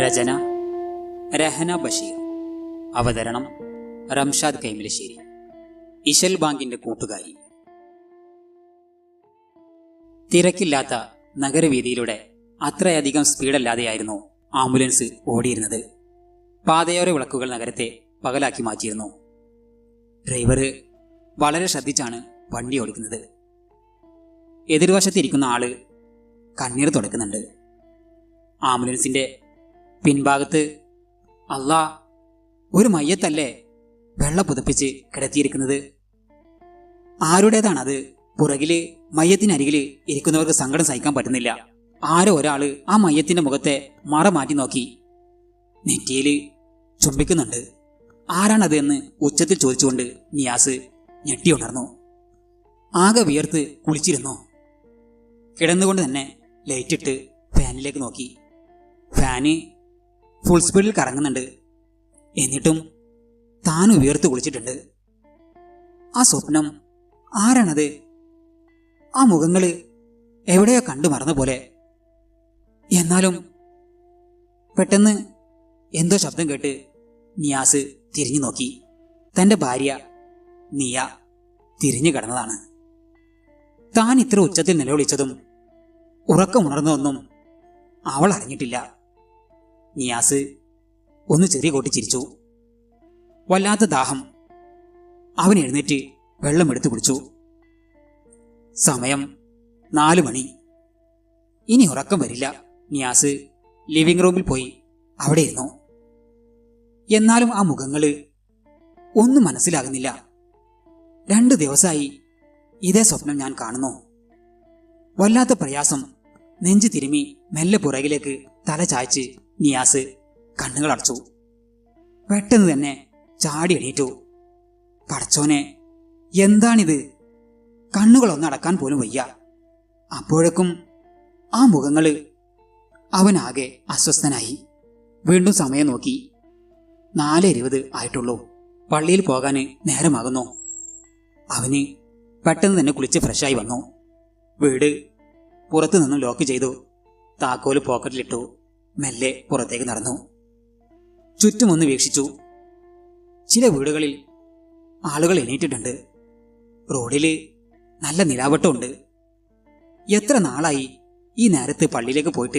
രചന രഹന ബഷീർ. അവതരണം റംഷാദ് കൈമലശ്ശേരി. ഇശൽ ബാങ്കിന്റെ കൂട്ടുകാരി. തിരക്കില്ലാത്ത നഗരവീതിയിലൂടെ അത്രയധികം സ്പീഡല്ലാതെയായിരുന്നു ആംബുലൻസ് ഓടിയിരുന്നത്. പാതയോര വിളക്കുകൾ നഗരത്തെ പകലാക്കി മാറ്റിയിരുന്നു. ഡ്രൈവർ വളരെ ശ്രദ്ധിച്ചാണ് വണ്ടി ഓടിക്കുന്നത്. എതിർവശത്തിരിക്കുന്ന ആൾ കണ്ണീർ തുടക്കുന്നുണ്ട്. ആംബുലൻസിന്റെ പിൻഭാഗത്ത് അല്ലാ ഒരു മയ്യത്തല്ലേ വെള്ള പുതപ്പിച്ച് കിടത്തിയിരിക്കുന്നത്? ആരുടേതാണത്? പുറകിൽ മയ്യത്തിനരികിൽ ഇരിക്കുന്നവർക്ക് സങ്കടം സഹിക്കാൻ പറ്റുന്നില്ല. ആരോ ഒരാൾ ആ മയ്യത്തിന്റെ മുഖത്തെ മറ മാറ്റി നോക്കി. നെറ്റിയിൽ ചുംബിക്കുന്നുണ്ട്. ആരാണത് എന്ന് ഉച്ചത്തിൽ ചോദിച്ചുകൊണ്ട് നിയാസ് ഞെട്ടി ഉണർന്നു. ആകെ വിയർത്ത് കുളിച്ചിരുന്നു. കിടന്നുകൊണ്ട് തന്നെ ലൈറ്റിട്ട് ഫാനിലേക്ക് നോക്കി. ഫാന് ഫുൾ സ്പീഡിൽ കറങ്ങുന്നുണ്ട്. എന്നിട്ടും താൻ ഉയർത്ത് കുളിച്ചിട്ടുണ്ട്. ആ സ്വപ്നം ആരാണത്? ആ മുഖങ്ങൾ എവിടെയോ കണ്ടു മറന്ന പോലെ. എന്നാലും പെട്ടെന്ന് എന്തോ ശബ്ദം കേട്ട് നിയാസ് തിരിഞ്ഞു നോക്കി. തന്റെ ഭാര്യ നിയ തിരിഞ്ഞു കിടന്നതാണ്. താൻ ഇത്ര ഉച്ചത്തിൽ നിലവിളിച്ചതും ഉറക്കമുണർന്നതൊന്നും അവൾ അറിഞ്ഞിട്ടില്ല. നിയാസ് ഒന്ന് ചെറിയ കോട്ടി ചിരിച്ചു. വല്ലാത്ത ദാഹം. അവൻ എഴുന്നേറ്റ് വെള്ളമെടുത്ത് കുടിച്ചു സമയം നാലു മണി. ഇനി ഉറക്കം വരില്ല. നിയാസ് ലിവിംഗ് റൂമിൽ പോയി. അവിടെ ഇരുന്നു. എന്നാലും ആ മുഖങ്ങൾ ഒന്നും മനസ്സിലാകുന്നില്ല. രണ്ടു ദിവസമായി ഇതേ സ്വപ്നം ഞാൻ കാണുന്നു. വല്ലാത്ത പ്രയാസം നെഞ്ചു തിരുമി മെല്ലെ പുറകിലേക്ക് തല ചായ്ച്ച് നിയാസ് കണ്ണുകൾ അടച്ചു. പെട്ടെന്ന് തന്നെ ചാടി എണീറ്റു. പടച്ചോനെ എന്താണിത്? കണ്ണുകളൊന്നും അടക്കാൻ പോലും വയ്യ. അപ്പോഴേക്കും ആ മുഖങ്ങൾ അവനാകെ അസ്വസ്ഥനായി. വീണ്ടും സമയം നോക്കി. നാല് ഇരുപത് ആയിട്ടുള്ളൂ. പള്ളിയിൽ പോകാന് നേരമാകുന്നു. അവന് പെട്ടെന്ന് തന്നെ കുളിച്ച് ഫ്രഷായി വന്നു. വീട് പുറത്തു നിന്നും ലോക്ക് ചെയ്തു. താക്കോൽ പോക്കറ്റിലിട്ടു. മെല്ലെ പുറത്തേക്ക് നടന്നു. ചുറ്റുമൊന്ന് വീക്ഷിച്ചു. ചില വീടുകളിൽ ആളുകൾ എണീറ്റിട്ടുണ്ട്. റോഡിൽ നല്ല നിലാവട്ടമുണ്ട് എത്ര നാളായി ഈ നേരത്ത് പള്ളിയിലേക്ക് പോയിട്ട്?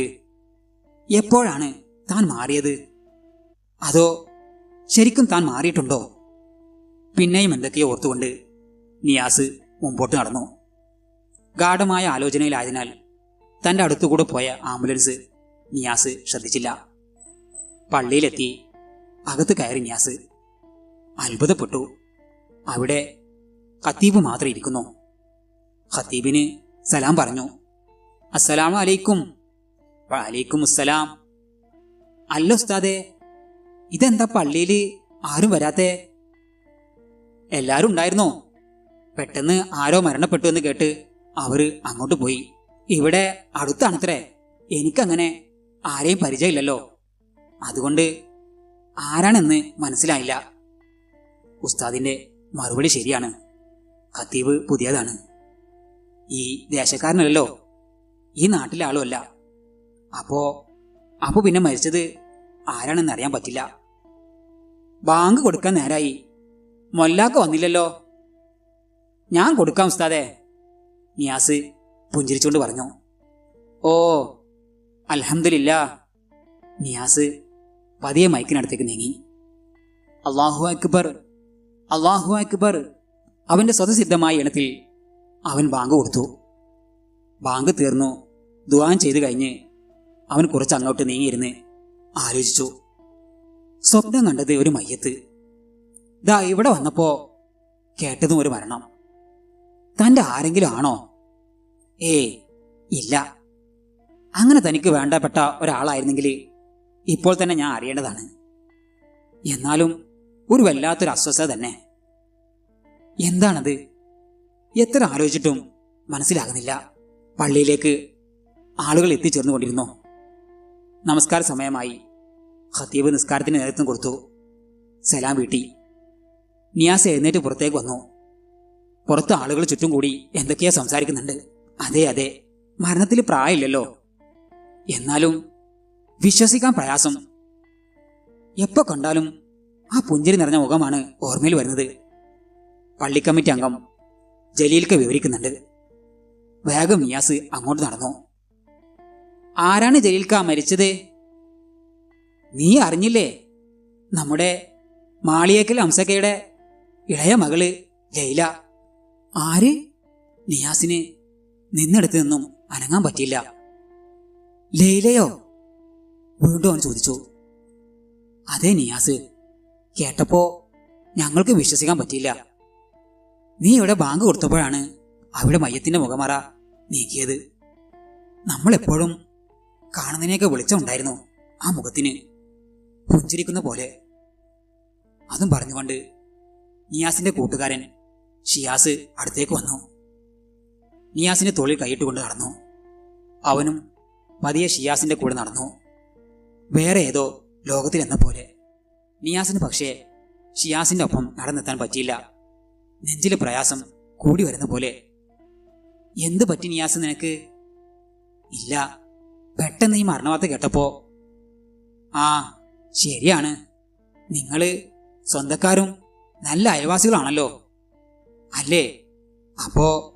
എപ്പോഴാണ് താൻ മാറിയത്? അതോ ശരിക്കും താൻ മാറിയിട്ടുണ്ടോ? പിന്നെയും എന്തൊക്കെയോ ഓർത്തുകൊണ്ട് നിയാസ് മുമ്പോട്ട് നടന്നു. ഗാഠമായ ആലോചനയിലായതിനാൽ തന്റെ അടുത്തുകൂടെ പോയ ആംബുലൻസ് നിയാസ് ശ്രദ്ധിച്ചില്ല. പള്ളിയിലെത്തി അകത്ത് കയറി നിയാസ് അത്ഭുതപ്പെട്ടു. അവിടെ ഖത്തീബ് മാത്രം ഇരിക്കുന്നു. ഖത്തീബിന് സലാം പറഞ്ഞു. അസ്സലാം അലൈക്കും. വലൈക്കും അസ്സലാം. അല്ല ഉസ്താദേ ഇതെന്താ പള്ളിയിൽ ആരും വരാത്തെ? എല്ലാരും ഉണ്ടായിരുന്നോ. പെട്ടെന്ന് ആരോ മരണപ്പെട്ടു എന്ന് കേട്ട് അവർ അങ്ങോട്ട് പോയി. ഇവിടെ അടുത്താണത്രേ. എനിക്കങ്ങനെ ആരെയും പരിചയമില്ലല്ലോ. അതുകൊണ്ട് ആരാണെന്ന് മനസ്സിലായില്ല. ഉസ്താദിന്റെ മറുപടി ശരിയാണ്. ഖത്തീബ് പുതിയതാണ്. ഈ ദേശക്കാരനല്ലോ ഈ നാട്ടിലെ ആളുമല്ല. അപ്പോ അപ്പോ പിന്നെ മരിച്ചത് ആരാണെന്ന് അറിയാൻ പറ്റില്ല. ബാങ്ക് കൊടുക്കാൻ നേരായി. മൊല്ലാക്ക വന്നില്ലല്ലോ. ഞാൻ കൊടുക്കാം ഉസ്താദേ. നിയാസ് പുഞ്ചിരിച്ചുകൊണ്ട് പറഞ്ഞു. ഓ അൽഹംദുലില്ലാ നിയാസ് പതിയെ മയക്കിനടുത്തേക്ക് നീങ്ങി. അള്ളാഹു അക്ബർ അള്ളാഹു അക്ബർ അവന്റെ സ്വതസിദ്ധമായ ഇണത്തിൽ അവൻ ബാങ്ക് കൊടുത്തു. ബാങ്ക് തീർന്നു ദുവാൻ ചെയ്തു കഴിഞ്ഞ് അവൻ കുറച്ച് അങ്ങോട്ട് നീങ്ങിയിരുന്ന് ആലോചിച്ചു. സ്വപ്നം കണ്ടത് ഒരു മയ്യത്ത്. ദാ ഇവിടെ വന്നപ്പോ കേട്ടതും ഒരു മരണം. തന്റെ ആരെങ്കിലും ആണോ? ഏ ഇല്ല. അങ്ങനെ തനിക്ക് വേണ്ടപ്പെട്ട ഒരാളായിരുന്നെങ്കിൽ ഇപ്പോൾ തന്നെ ഞാൻ അറിയേണ്ടതാണ്. എന്നാലും ഒരു വല്ലാത്തൊരു അസ്വസ്ഥത തന്നെ. എന്താണത്? എത്ര ആലോചിച്ചിട്ടും മനസ്സിലാകുന്നില്ല. പള്ളിയിലേക്ക് ആളുകൾ എത്തിച്ചേർന്നുകൊണ്ടിരുന്നു. നമസ്കാര സമയമായി. ഖത്തീബ് നിസ്കാരത്തിന് നേതൃത്വം കൊടുത്തു. സലാം വീട്ടി. നിയാസ് എഴുന്നേറ്റ് പുറത്തേക്ക് വന്നു. പുറത്ത് ആളുകൾ ചുറ്റും കൂടി എന്തൊക്കെയാ സംസാരിക്കുന്നുണ്ട്. അതെ അതെ. മരണത്തിൽ പ്രായമില്ലല്ലോ. എന്നാലും വിശ്വസിക്കാൻ പ്രയാസം. എപ്പോ കണ്ടാലും ആ പുഞ്ചിരി നിറഞ്ഞ മുഖമാണ് ഓർമ്മയിൽ വരുന്നത്. പള്ളിക്കമ്മിറ്റി അംഗം ജലീൽക്ക് വിവരിക്കുന്നുണ്ട്. വേഗം നിയാസ് അങ്ങോട്ട് നടന്നു. ആരാണ് ജലീൽക്ക മരിച്ചത്? നീ അറിഞ്ഞില്ലേ? നമ്മുടെ മാളിയേക്കൽ ഹംസക്കയുടെ ഇളയ മകൾ ലൈല. ആര്? നിയാസിന് നിന്നെടുത്ത് നിന്നും അനങ്ങാൻ പറ്റിയില്ല. ലൈലയോ? വീണ്ടും അവൻ ചോദിച്ചു. അതെ നിയാസ് കേട്ടപ്പോ ഞങ്ങൾക്ക് വിശ്വസിക്കാൻ പറ്റിയില്ല. നീ ഇവിടെ ബാങ്ക് കൊടുത്തപ്പോഴാണ് അവിടെ മയ്യത്തിന്റെ മുഖമറ നീക്കിയത്. നമ്മൾ എപ്പോഴും കാണുന്നതിനെയൊക്കെ വെളിച്ചമുണ്ടായിരുന്നു ആ മുഖത്തിന്. പുഞ്ചിരിക്കുന്ന പോലെ. അതും പറഞ്ഞുകൊണ്ട് നിയാസിന്റെ കൂട്ടുകാരൻ ഷിയാസ് അടുത്തേക്ക് വന്നു. നിയാസിന്റെ തോളിൽ കൈയിട്ടുകൊണ്ട് നടന്നു. അവനും പതിയെ ഷിയാസിന്റെ കൂടെ നടന്നു. വേറെ ഏതോ ലോകത്തിലെന്ന പോലെ. നിയാസിന് പക്ഷേ ഷിയാസിന്റെ ഒപ്പം നടന്നെത്താൻ പറ്റിയില്ല. നെഞ്ചിലെ പ്രയാസം കൂടി വരുന്ന പോലെ. എന്ത് പറ്റി നിയാസ് നിനക്ക്? ഇല്ല. പെട്ടെന്ന് ഈ മരണവാർത്ത കേട്ടപ്പോ ആ ശരിയാണ്. നിങ്ങൾ സ്വന്തക്കാരും നല്ല അയവാസികളാണല്ലോ അല്ലേ? അപ്പോ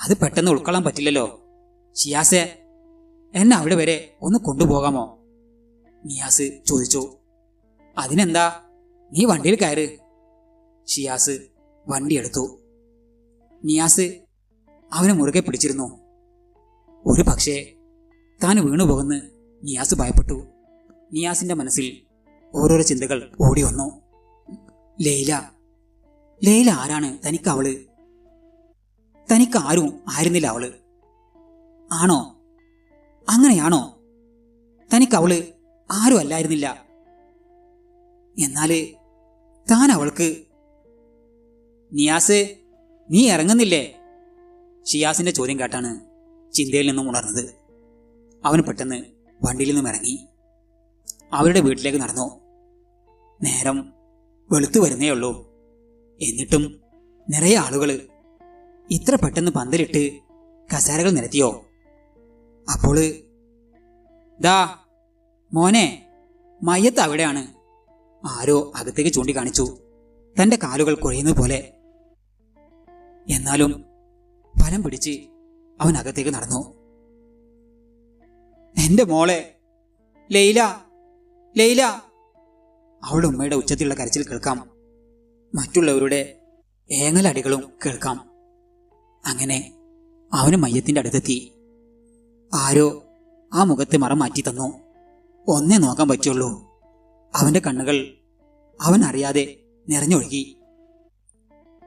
അത് പെട്ടെന്ന് ഉൾക്കൊള്ളാൻ പറ്റില്ലല്ലോ. ഷിയാസെ എന്നെ അവിടെ വരെ ഒന്ന് കൊണ്ടുപോകാമോ? നിയാസ് ചോദിച്ചു. അതിനെന്താ? നീ വണ്ടിയിൽ കയറ്. ഷിയാസ് വണ്ടി എടുത്തു. നിയാസ് അവനെ മുറുകെ പിടിച്ചിരുന്നു. ഒരു പക്ഷേ താൻ വീണുപോകുന്ന് നിയാസ് ഭയപ്പെട്ടു. നിയാസിന്റെ മനസ്സിൽ ഓരോരോ ചിന്തകൾ ഓടി വന്നു. ലൈല ലൈല ആരാണ്? തനിക്ക് അവൾ. തനിക്ക് ആരും ആയിരുന്നില്ല അവൾ. ആണോ? അങ്ങനെയാണോ? തനിക്ക് അവൾ ആരും അല്ലായിരുന്നില്ല എന്നാൽ താൻ അവൾക്ക് നിയാസ് നീ ഇറങ്ങുന്നില്ലേ? ഷിയാസിന്റെ ചോദ്യം കേട്ടാണ് ചിന്തയിൽ നിന്നും ഉണർന്നത്. അവൻ പെട്ടെന്ന് വണ്ടിയിൽ നിന്നും ഇറങ്ങി അവരുടെ വീട്ടിലേക്ക് നടന്നു. നേരം വെളുത്തു വരുന്നേ ഉള്ളൂ. എന്നിട്ടും നിറയെ ആളുകൾ ഇത്ര പെട്ടെന്ന് പന്തലിട്ട് കസേരകൾ നിരത്തിയോ? അപ്പോൾ ദാ മോനെ മയ്യത്ത് അവിടെയാണ്. ആരോ അകത്തേക്ക് ചൂണ്ടിക്കാണിച്ചു. തന്റെ കാലുകൾ കുഴയുന്നത് പോലെ. എന്നാലും ഫലം പിടിച്ച് അവൻ അകത്തേക്ക് നടന്നു. എന്റെ മോളെ ലൈല ലൈല. അവളുടെ ഉമ്മയുടെ ഉച്ചത്തിലുള്ള കരച്ചിൽ കേൾക്കാം. മറ്റുള്ളവരുടെ ഏങ്ങലടികളും കേൾക്കാം. അങ്ങനെ അവന് മയ്യത്തിന്റെ അടുത്തെത്തി. ആരോ ആ മുഖത്ത് മറ മാറ്റി തന്നു. ഒന്നേ നോക്കാൻ പറ്റുള്ളൂ. അവന്റെ കണ്ണുകൾ അവൻ അറിയാതെ നിറഞ്ഞൊഴുകി.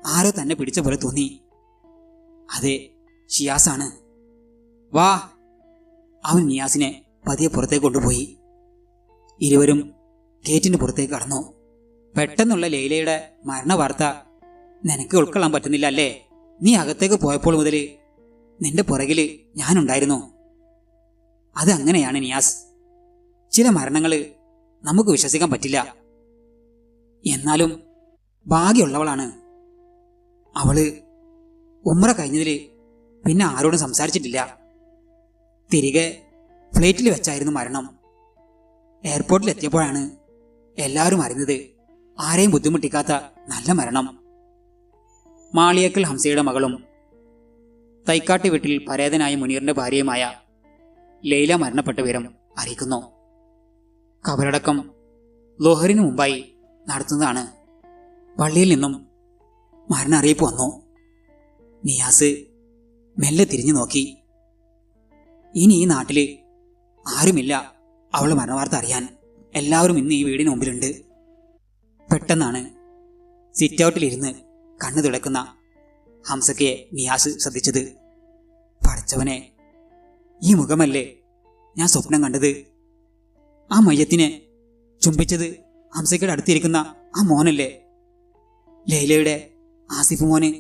ആരോ തന്നെ പിടിച്ച പോലെ തോന്നി. അതെ ഷിയാസാണ്. വാ. അവൻ നിയാസിനെ പതിയെ പുറത്തേക്ക് കൊണ്ടുപോയി. ഇരുവരും ഗേറ്റിന് പുറത്തേക്ക് കടന്നു. പെട്ടെന്നുള്ള ലൈലയുടെ മരണ വാർത്ത നിനക്ക് ഉൾക്കൊള്ളാൻ പറ്റുന്നില്ല അല്ലേ? നീ അകത്തേക്ക് പോയപ്പോൾ മുതൽ നിന്റെ പുറകിൽ ഞാനുണ്ടായിരുന്നു. അത് അങ്ങനെയാണ് നിയാസ്. ചില മരണങ്ങൾ നമുക്ക് വിശ്വസിക്കാൻ പറ്റില്ല. എന്നാലും ഭാഗ്യമുള്ളവളാണ്. അവൾ ഉമ്ര കഴിഞ്ഞതിൽ പിന്നെ ആരോടും സംസാരിച്ചിട്ടില്ല. തിരികെ ഫ്ലൈറ്റിൽ വെച്ചായിരുന്നു മരണം. എയർപോർട്ടിൽ എത്തിയപ്പോഴാണ് എല്ലാവരും അറിയുന്നത് ആരെയും ബുദ്ധിമുട്ടിക്കാത്ത നല്ല മരണം. മാളിയക്കൽ ഹംസയുടെ മകളും തൈക്കാട്ടി വീട്ടിൽ പരേതനായ മുനീറിന്റെ ഭാര്യയുമായ ലൈല മരണപ്പെട്ട വിവരം അറിയിക്കുന്നു. കബറടക്കം ലോഹറിന് മുമ്പായി നടത്തുന്നതാണ്. പള്ളിയിൽ നിന്നും മരണ അറിയിപ്പ് വന്നു. നിയാസ് മെല്ലെ തിരിഞ്ഞു നോക്കി. ഇനി ഈ നാട്ടിൽ ആരുമില്ല അവൾ മരണവാർത്ത അറിയാൻ. എല്ലാവരും ഇന്ന് ഈ വീടിന് മുമ്പിലുണ്ട്. പെട്ടെന്നാണ് സിറ്റ് ഔട്ടിലിരുന്ന് കണ്ണു തുളക്കുന്ന ഹംസക്കയെ നിയാസ് ശ്രദ്ധിച്ചത്. പഠിച്ചവനെ ഈ മുഖമല്ലേ ഞാൻ സ്വപ്നം കണ്ടത്? ആ മയ്യത്തിനെ ചുംബിച്ചത് ഹംസക്കയുടെ അടുത്തിരിക്കുന്ന ആ മോനല്ലേ? ലൈലയുടെ ആസിഫ് മോന്.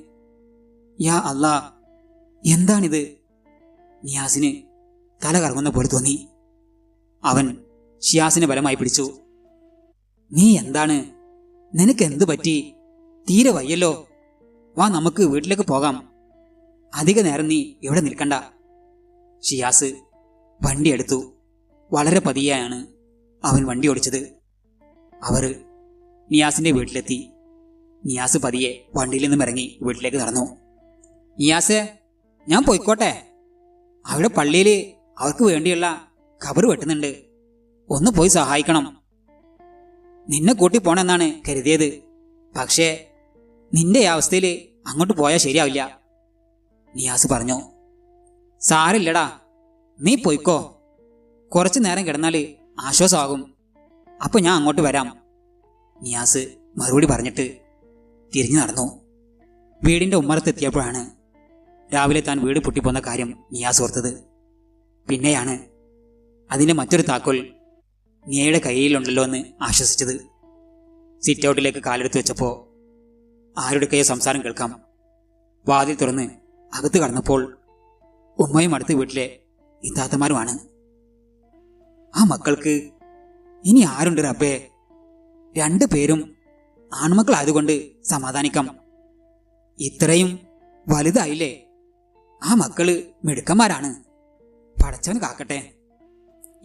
യാ അല്ലാ എന്താണിത്? നിയാസിന് തല കറങ്ങുന്ന പോലെ തോന്നി. അവൻ ഷിയാസിനെ ബലമായി പിടിച്ചു. നീ എന്താണ്? നിനക്ക് എന്ത് പറ്റി? തീരെ വയ്യല്ലോ. വാ നമുക്ക് വീട്ടിലേക്ക് പോകാം. അധിക നേരം നീ ഇവിടെ നിൽക്കണ്ട. ഷിയാസ് വണ്ടിയെടുത്തു വളരെ പതിയെയാണ് അവൻ വണ്ടി ഓടിച്ചത്. അവർ നിയാസിന്റെ വീട്ടിലെത്തി. നിയാസ് പതിയെ വണ്ടിയിൽ നിന്നും ഇറങ്ങി വീട്ടിലേക്ക് നടന്നു. നിയാസ് ഞാൻ പോയിക്കോട്ടെ. അവിടെ പള്ളിയിൽ അവർക്ക് വേണ്ടിയുള്ള ഖബർ വെട്ടുന്നുണ്ട്. ഒന്ന് പോയി സഹായിക്കണം. നിന്നെ കൂട്ടി പോണെന്നാണ് കരുതിയത്. പക്ഷേ നിന്റെ അവസ്ഥയിൽ അങ്ങോട്ട് പോയാൽ ശരിയാവില്ല. നിയാസ് പറഞ്ഞു സാരില്ലടാ. നീ പോയിക്കോ. കുറച്ചു നേരം കിടന്നാൽ ആശ്വാസമാകും. അപ്പൊ ഞാൻ അങ്ങോട്ട് വരാം. നിയാസ് മറുപടി പറഞ്ഞിട്ട് തിരിഞ്ഞു നടന്നു. വീടിന്റെ ഉമ്മറത്തെത്തിയപ്പോഴാണ് രാവിലെ താൻ വീട് പൊട്ടിപ്പോന്ന കാര്യം നിയാസ് ഓർത്തത്. പിന്നെയാണ് അതിന്റെ മറ്റൊരു താക്കോൽ നിയയുടെ കയ്യിലുണ്ടല്ലോ എന്ന് ആശ്വസിച്ചത്. സിറ്റ് ഔട്ടിലേക്ക് കാലെടുത്ത് വെച്ചപ്പോൾ കയ്യോ സംസാരം കേൾക്കാം. വാതിൽ തുറന്ന് അകത്ത് കടന്നപ്പോൾ ഉമ്മയും അടുത്ത വീട്ടിലെ ഇത്താത്തമാരുമാണ് ആ മക്കൾക്ക് ഇനി ആരുണ്ട് റബ്ബേ? രണ്ടു പേരും ആൺമക്കളായതുകൊണ്ട് സമാധാനിക്കാം. ഇത്രയും വലുതായില്ലേ? ആ മക്കൾ മിടുക്കന്മാരാണ്. പടച്ചവൻ കാക്കട്ടെ.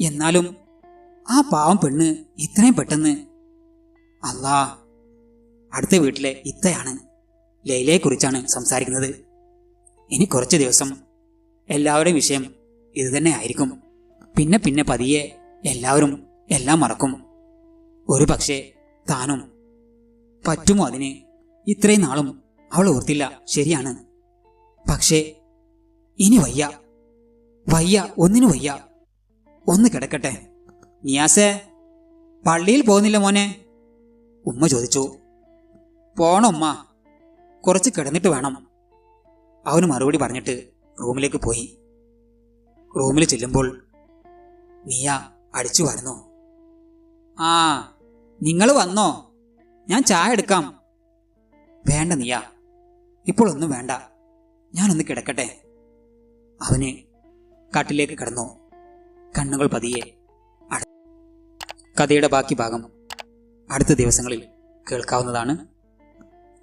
എന്നാലും ആ പാവം പെണ്ണ് ഇത്രയും പെട്ടെന്ന് അല്ലാ അടുത്ത വീട്ടിലെ ഇത്തയാണ് ലൈലയെ കുറിച്ചാണ് സംസാരിക്കുന്നത്. ഇനി കുറച്ച് ദിവസം എല്ലാവരുടെയും വിഷയം ഇത് തന്നെ ആയിരിക്കും. പിന്നെ പിന്നെ പതിയെ എല്ലാവരും എല്ലാം മറക്കും. ഒരു പക്ഷേ താനും പറ്റുമോ അതിന്? ഇത്രയും നാളും അവൾ ഓർത്തില്ല ശരിയാണ്. പക്ഷേ ഇനി വയ്യ. വയ്യ ഒന്നിനു വയ്യ. ഒന്ന് കിടക്കട്ടെ. നിയാസേ പള്ളിയിൽ പോകുന്നില്ല മോനെ? ഉമ്മ ചോദിച്ചു. പോണം ഉമ്മ? കുറച്ച് കിടന്നിട്ട് വേണം. അവന് മറുപടി പറഞ്ഞിട്ട് റൂമിലേക്ക് പോയി. റൂമിൽ ചെല്ലുമ്പോൾ നീയ അടിച്ചു വരുന്നു ആ നിങ്ങൾ വന്നോ? ഞാൻ ചായ എടുക്കാം. വേണ്ട നീയ ഇപ്പോൾ ഒന്നും വേണ്ട. ഞാനൊന്ന് കിടക്കട്ടെ. അവന് കാട്ടിലേക്ക് കിടന്നു. കണ്ണുകൾ പതിയെ കഥയുടെ ബാക്കി ഭാഗം അടുത്ത ദിവസങ്ങളിൽ കേൾക്കാവുന്നതാണ്.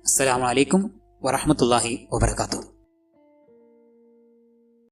അസ്സലാമു അലൈക്കും വറഹമത്തല്ലാഹി വബർക്കാത്തു